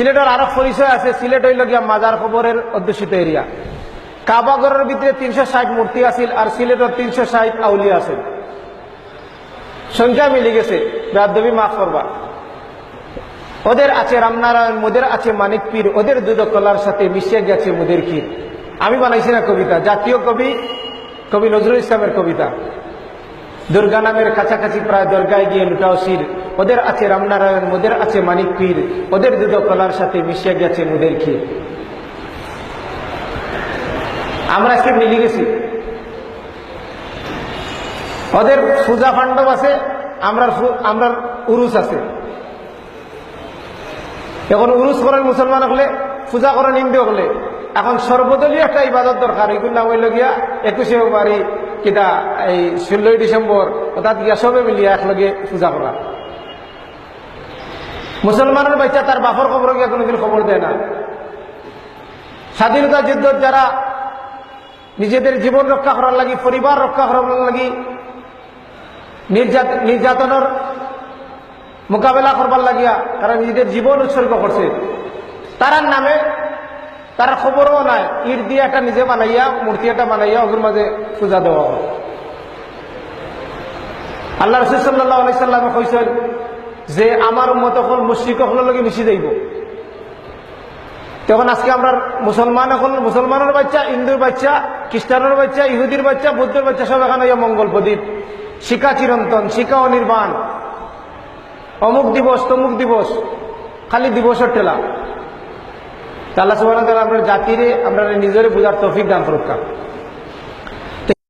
সিলেটের আরও পরিচয় আছে। সিলেট হইল গিয়া মাজার খবরের অধ্যুষিত এরিয়া। কাবাগরের ভিতরে তিনশো ষাট মূর্তি আছিল আর সিলেটের তিনশো ষাট আউলিয়া আছে সংখ্যা মিলে গেছে। বেদবি মাফ করবা। ওদের আছে রামনারায়ণ, মোদের আছে মানিক পীর, ওদের দুধ কলার সাথে মিশে গেছে মোদের ক্ষীর। আমি বানাইছি না কবিতা, জাতীয় কবি কবি নজরুল ইসলামের কবিতা। দুর্গা নামের কাছাকাছি প্রায় দরগায় গিয়ে লুটাও শির। ওদের আছে রামনারায়ণ, ওদের আছে মানিক পীর, ওদের দুধ কলার সাথে মিশিয়ে গেছে মুদের ক্ষীর। আমরা সে মিলে গেছি। ওদের পূজা পাণ্ডব আছে আমরা আমরা উরুস আছে। এখন উরুস করেন মুসলমান হলে, পূজা করেন হিন্দু হলে। এখন সর্বদলীয় একটা ইবাদত দরকার, এগুলো হইল গিয়া একুশে ফেব্রুয়ারি কিতা, এই ষোলোই ডিসেম্বর অর্থাৎ গিয়া সবে মিলিয়া একলগে পূজা করা মুসলমানের বাচ্চা তার বাপর খবর গিয়া কোনোদিন খবর দেয় না। স্বাধীনতা যুদ্ধ যারা নিজেদের জীবন রক্ষা করার লাগি পরিবার রক্ষা করার লাগি নির্যাত- নির্যাতনের মোকাবেলা করবার লাগিয়া তারা নিজেদের জীবন উৎসর্গ করছে তারার নামে তার খবরও নাই। ইট দিয়ে একটা নিজে বানাইয়া, মূর্তি একটা বানাইয়া ওগুর মাঝে পূজা দেওয়া হয়। আল্লাহ রসুল সাল্লাহ আলাইসাল্লামে কইছেন যে, আমার মত হল মুশ্রিক লগে মিশি যাইব। তখন আজকে আমরা মুসলমান এখন, মুসলমানের বাচ্চা, হিন্দুর বাচ্চা, খ্রিস্টানের বাচ্চা, ইহুদির বাচ্চা, বুদ্ধের বাচ্চা, সব এখানে ইয়া মঙ্গল প্রদীপ। শিকা চিরন্তন শিকা অনির্বাণ। অমুক দিবস, তমুক দিবস, খালি দিবসের ঠেলা। তা আল্লাহ সুবাহ আমরা জাতিরে আমরা নিজের বুঝার তৌফিক দান করুক।